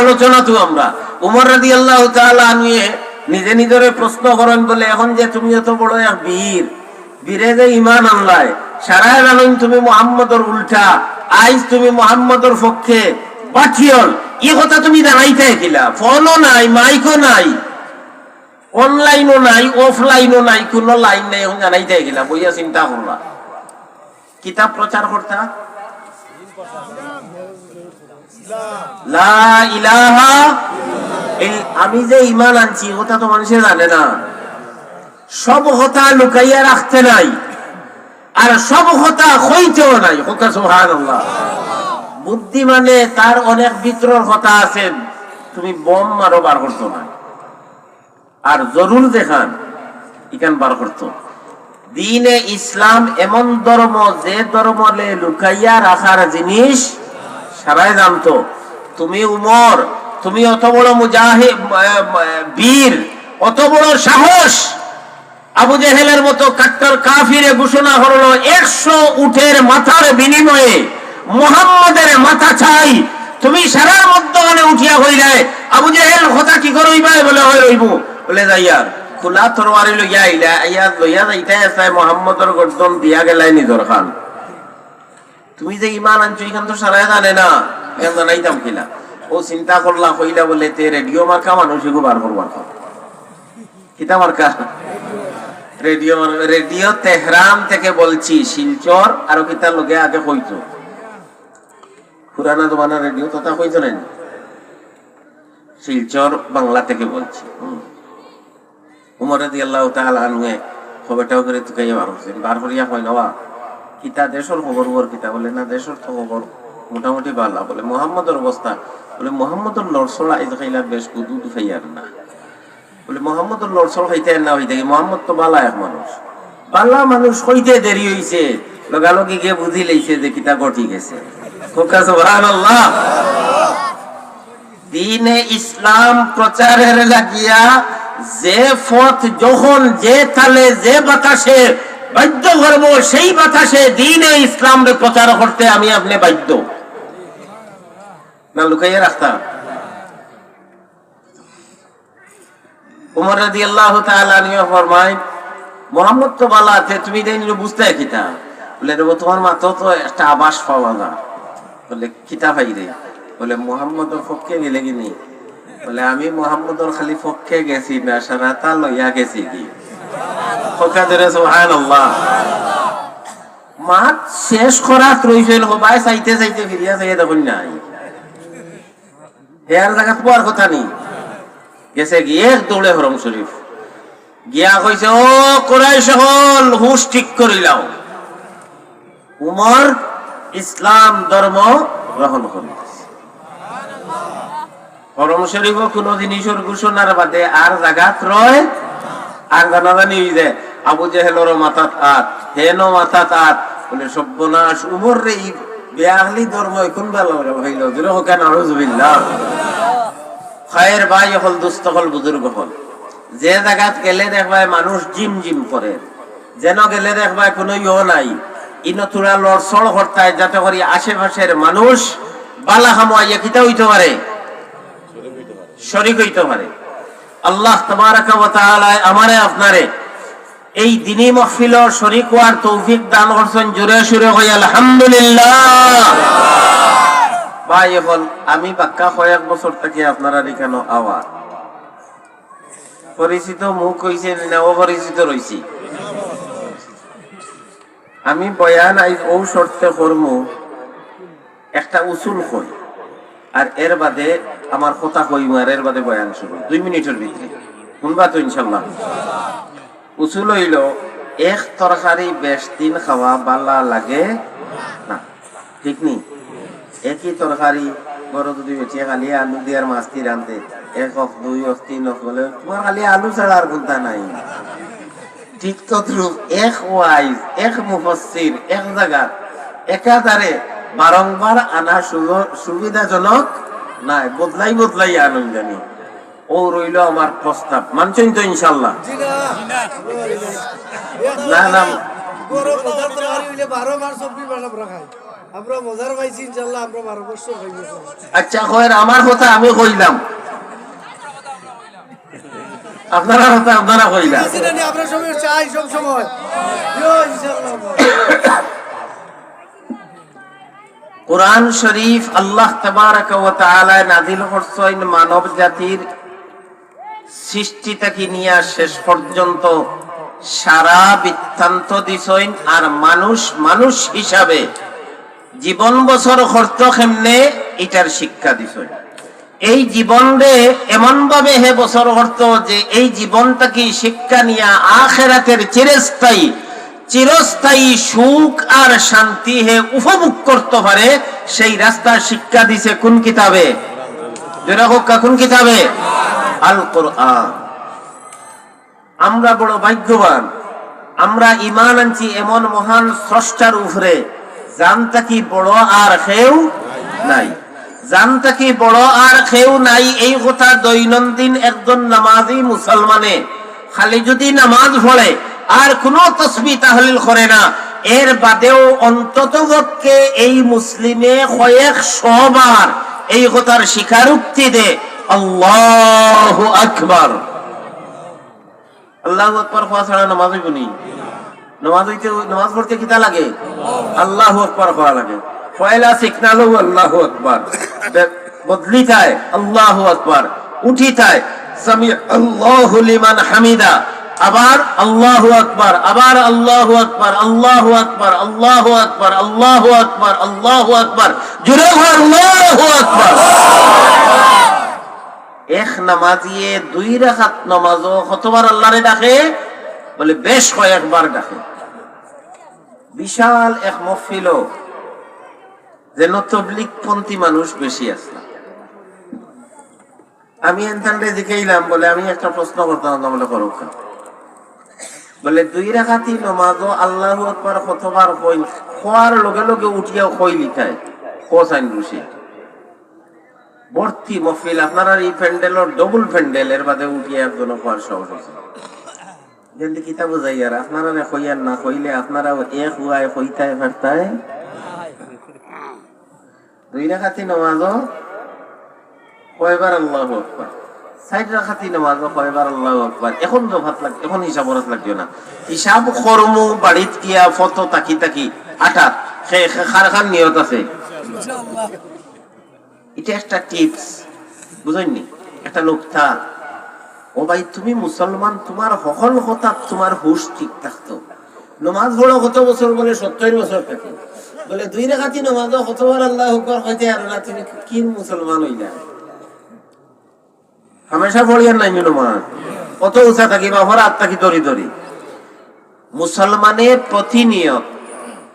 আলোচনা তো আমরা। উমর রাদি আল্লাহ আনুয়ে নিজে নিজরে প্রশ্ন করেন বলে, এখন যে তুমি এত বড় এক বীর, বীরে যে ইমান আনলায় সারা জানেন তুমি মোহাম্মদর উল্টা, আইজ তুমি মোহাম্মদর পক্ষে বাঠিয়ল এই কথা তুমি জানাইতে কিলা ফোনও নাই, মাইকও নাই, অনলাইনও নাই, অফলাইনও নাই, কোনো লাইন নাই, এখন জানাইতে গেলা, বইয়া চিন্তা করবা। কিতাব প্রচার করতা? আমি যে ইমান আনছি ওটা তো মানুষে জানে না। সব হতা লুকাইয়া রাখতে নাই, আর সব হতা হইতেও নাই। হোকা সোহান বুদ্ধি মানে তার অনেক ভিতরের কথা আছে, তুমি বম মারো, বার করতো না। আর জরুর দেখান ইখান বার করতো। দিনে ইসলাম এমন ধর্ম, যে ধর্মলে লুকাইয়া রাখার জিনিস সারাই জানতো তুমি উমর, তুমি অত বড় মুজাহিদ বীর, অত বড় সাহস। আবু জেহেলের মতো কাট্টার কাফিরে ঘোষণা হলো একশো উঠের মাথার বিনিময়ে মোহাম্মদের মাথা চাই তুমি সারার মধ্যখানে উঠিয়া হইলে আবু জেহেল কথা কি করইবা বলে হয় রইব? বলে যাইয়ার খোলা তরবারি লইয়া আইলা, আইয়া লইয়া যাইতে মোহাম্মদর গর্দন দিয়া গেলাই নিজর খান তুমি যে ইমান আনছো, এখান তো সারাই জানে না। এখান জানাইতাম কিলা। ও চিন্তা করলা, কইলা বলে, তে রেডিও মার্কা মানুষ বার করবার কিতা মার্কা? রেডিও রেডিও তেহরান থেকে বলছি, শিলচর আর কিতার লগে আগে কইতো। পুরানা জমানা রেডিও তথা কইতো না শিলচর বাংলা থেকে বলছি। উমর আল্লাহ তাআলা আনহুয়ে খবরটাও করে তুকাইয়া বার করছেন বার করিয়া কই নবা কিতা দেশর খবর খবর কিতা? বলে, না, দেশর তো খবর মোটামুটি বালা বলে, মোহাম্মদের অবস্থা। বলে, মোহাম্মদের লড়সড়া এই খাইলা বেশ কুদু দুখাইয়ার না। বলে মোহাম্মদ লড়সড় হইতে না হইতে মোহাম্মদ তো বালা এক মানুষ। বালা মানুষ হইতে দেরি হইছে। লগালগি গিয়ে বুঝি লইছে যে কিতা ঘটি গেছে। দিনে ইসলাম প্রচারের লাগিয়া যে পথ যখন যে তালে যে বাতাসে বাধ্য করব, সেই বাতাসে দিনে ইসলাম প্রচার করতে আমি আপনি বাধ্য। না, লুকাইয়া ফরমায়, মোহাম্মদ তুমি বুঝতে বলে তোমার তো একটা বলে পাই রে? বলে কিনি বলে, আমি মোহাম্মদর খালি পক্ষে গেছি না সারা তা লইয়া গেছি কি? ধরে সুবহানাল্লাহ। মাত শেষ করা রইছিল হবাই চাইতে চাইতে ফিরিয়া চাইতে দেখুন নাই। হেয়ার জায়গা পাওয়ার কথা নেই গেছে গিয়ে দৌড়ে হরম শরীফ গিয়া কইছে ও কোরাই সকল হুশ ঠিক করিলাও উমর ইসলাম ধর্ম গ্রহণ করিতেছে হরম শরীফ কোন জিনিসের ঘোষণার বাদে আর জাগাত রয় আর জানা জানি যে আবু জেহেলর মাথাত আত হেন মাথাত আত। বলে, সব্যনাশ, উমর রে বেয়াহলি ধর্ম কোন ভালো হইল আরজুবিল্লাহ খায়ের ভাই হল দুস্থ হল, বুজুর্গ হল। যে জায়গাত গেলে দেখবাই মানুষ জিম জিম করে। যেন গেলে দেখবাই কোনো ইয় নাই। ইনতুরা লড়সড় হরতায় যাতে করি আশেপাশের মানুষ বালা হামাইয়া কিতা হইতে পারে? শরিক হইতে পারে। আল্লাহ তাআলা আমারে আপনারে এই দিনী মহফিল শরিক হওয়ার তৌফিক দান করছেন জোরে সুরে হই আলহামদুলিল্লাহ। ভাই হল আমি বাক্কা কয়েক বছর থেকে আপনারা এখানে আওয়া পরিচিত মুখ হইছে না অপরিচিত রইছি? আমি বয়ান আই ও শর্তে কর্ম, একটা উসুল কই, আর এর বাদে আমার কথা কইম, আর এর বাদে বয়ান শুরু। দুই মিনিটের ভিতরে। শুনবা তো ইনশাল্লাহ। উসুল হইল, এক তরকারি বেশ দিন খাওয়া বালা লাগে? না, ঠিক নি একই তরকারি, বড় যদি বেটিয়ে খালি আলু দিয়ার মাছ দিয়ে রান্ধে এক অফ দুই অফ তিন অফ বলে, তোমার খালি আলু ছাড়া আর কোনটা নাই। ঠিক তদ্রুপ, এক ওয়াইজ, এক মুফসির এক জায়গা একাধারে বারংবার আনা সুবিধাজনক নাই, বদলাই বদলাই আনুন জানি। ও রইল আমার প্রস্তাব। মানছেন তো ইনশাল্লাহ না। না আচ্ছা কয়ের আমার কথা আমি কইলাম। আপনারা কথা আপনারা কইলাম। আমরা সবাই চাই সব সময়। কোরআন শরীফ আল্লাহ তাবারাক ওয়া তাআলা নাযিল করছেন মানব জাতির সৃষ্টি থেকে নিয়ে শেষ পর্যন্ত সারা বৃত্তান্ত দিছেন আর মানুষ মানুষ হিসাবে। জীবন বছর খরচ কেমনে এটার শিক্ষা দিছেন এই জীবনরে এমন ভাবে হে বছর হর্ত যে এই জীবনটা কি শিক্ষা নিয়া আখেরাতের চিরস্থায়ী চিরস্থায়ী সুখ আর শান্তি হে উপভোগ করতে পারে, সেই রাস্তার শিক্ষা দিছে কোন কিতাবে? কোন কিতাবে? আল আমরা বড় ভাগ্যবান। আমরা ইমান আনছি এমন মহান স্রষ্টার উপরে। কি বড় আর কেউ নাই? কি বড় আর কেউ নাই? এই কথা দৈনন্দিন একজন নামাজি মুসলমানে খালি যদি নামাজ পড়ে, আর কোন তসবি তাহলিল করে না। এর বাদেও অন্তত এই মুসলিমে কয়েক শবার এই কথার স্বীকারোক্তি দে আল্লাহ আকবার। আল্লাহ আকবার হওয়া ছাড়া নামাজ হইব নি। নামাজ হইতে, নামাজ পড়তে কিতা লাগে? আল্লাহ আকবার হওয়া লাগে। পয়লা শিখনালো আল্লাহ আকবার। বদলি থায়, আল্লাহ আকবার। উঠি থায় সামি আল্লাহু লিমান হামিদা। আবার আল্লাহু আকবার, আবার আল্লাহু আকবার আল্লাহু আকবার আল্লাহু আকবার আল্লাহু আকবার আল্লাহু আকবার। জুড়ে আল্লাহু এক নামাজিয়ে দুই রাখাত নামাজও কতবার আল্লাহরে ডাকে, বলে বেশ কয়েকবার ডাকে। বিশাল এক মফিল যেন তবলিক পন্থী মানুষ বেশি আসলাম আমি এনথানরে জিকাইলাম, বলে আমি একটা প্রশ্ন করতাম বলে করো বলে দুই রাখাতি নমাজও আল্লাহ আকবার কতবার কই খোয়ার লগে লগে উঠিয়া কই লিখায় কোসাইন রুশি ভর্তি মফিল, আপনার এই প্যান্ডেলর ডবল প্যান্ডেল, এর বাদে উঠিয়ে একজন হওয়ার সাহস আছে যেমনি কিতা বুঝাই, আর আপনারা না আপনারা হুয়ায় দুই রাখাতি নমাজও কয়বার আল্লাহ আকবার। সাইড রাখাতি নমাজও কয়বার আল্লাহ আকবার। এখন জফাত লাগ এখন হিসাব না। হিসাব কর্মু বাড়িত গিয়া ফটো, তাকি তাকি, আটাত। সে খার খান নিয়ত আছে। ইনশাল্লাহ এটা একটা টিপস বুঝেননি একটা নোকতা ও ভাই, তুমি মুসলমান, তোমার সকল হঠাৎ তোমার হুশ ঠিক থাকতো। নমাজ পড়ো, কত বছর বলে সত্তর বছর থাকে। বলে দুই রেখাতি নমাজ কতবার আল্লাহ হুকর হইতে আর না, তুমি কি মুসলমান হইলা? হামেশা পড়িয়ার নাই নমাজ। কত উঁচা থাকি বা হরাত থাকি দরি দরি মুসলমানের প্রতিনিয়ত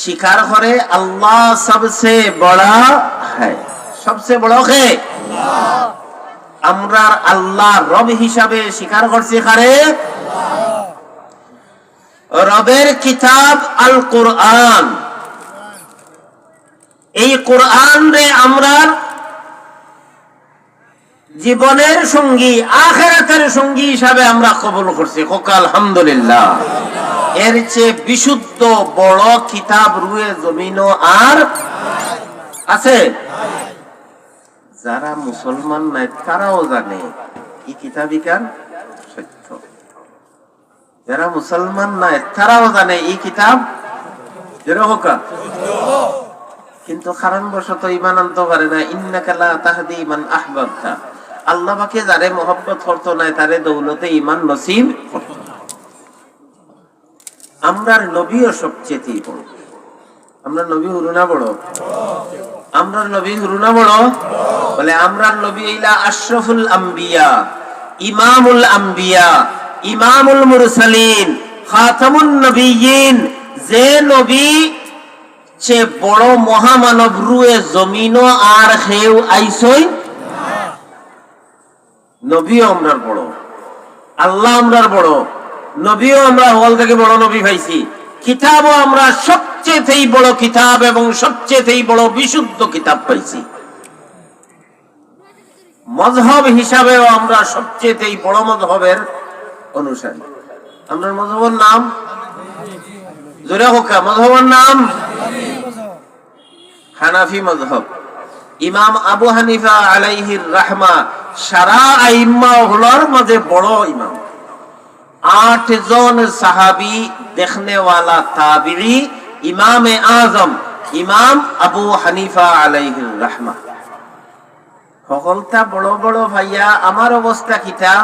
স্বীকার করে, আল্লাহ সবসে বড়া হ্যায় সবসে বড় কে? আমরা আল্লাহ রব হিসাবে স্বীকার করছি কারে? রবের কিতাব আল কোরআন এই কোরআন রে আমরা জীবনের সঙ্গী, আখেরাতের সঙ্গী হিসাবে আমরা কবল করছি। হোক, আলহামদুলিল্লাহ। এর চেয়ে বিশুদ্ধ, বড় কিতাব রুয়ে জমিন আর আছে? যারা মুসলমান নাই, তারাও জানে এই কিতাবিকার সত্য। যারা মুসলমান নাই, তারাও জানে এই কিতাব কিন্তু কারণ বশত ইমান আনতে পারে না। ইন্নাকা লা তাহদি মান আহবাবতা। আল্লাহ পাকে যারে মহব্বত করতো নাই, তারে দৌলতে ইমান নসিব করতো আমরার নবীও সবচেয়ে বড়। আমরা নবী হুরুনা বড়? আমরার নবী হুরুনা বড়? বলে, আমরার নবী ইলা আশরাফুল আম্বিয়া, ইমামুল আম্বিয়া, ইমামুল মুরসালিন, খাতামুন নবিয়িন যে নবী সে বড় মহামানব রুয়ে জমিনও আর হেউ আইসই নবীও আমরার বড়। আল্লাহ আমরার বড়। নবীও আমরা হল থেকে বড় নবী পাইছি। কিতাবও আমরা সবচেয়েতেই বড় কিতাব এবং সবচেয়েতেই বড় বিশুদ্ধ কিতাব পাইছি। মজহব হিসাবেও আমরা সবচেয়েতেই বড় মজহবের অনুসারী। আমরা মজহবের নাম? জোরে হোক, মজহবের নাম? হানাফি মজহব। ইমাম আবু হানিফা আলাইহির রাহমা সারা আইম্মা হলোর মাঝে বড় ইমাম। আট জন সাহাবি দেখনে ওয়ালা তাবিঈ ইমামে আজম, ইমাম আবু হানিফা আলাইহির রাহমা। সকলটা বড় বড় ভাইয়া, আমার অবস্থা কিতা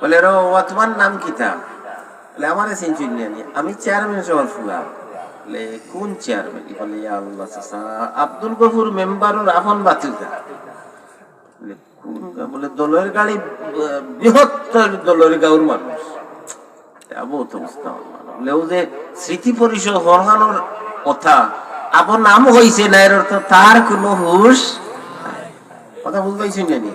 বলে, রো তোমার নাম কিতা বলে, আমার চিনচুন আমি চেয়ারম্যান সবার ফুলা বলে, কোন চেয়ারম্যান? বলে আল্লাহ আব্দুল গফুর মেম্বারের আপন বাতিলটা। বলে দলের গাড়ি বৃহত্তর দলের গাঁর মানুষ। আবু তো যে স্মৃতি পরিষদ হরহানোর কথা আপন নাম হইছে না এর অর্থ তার কোনো হুশ কথা বুঝতে পারছেন জানি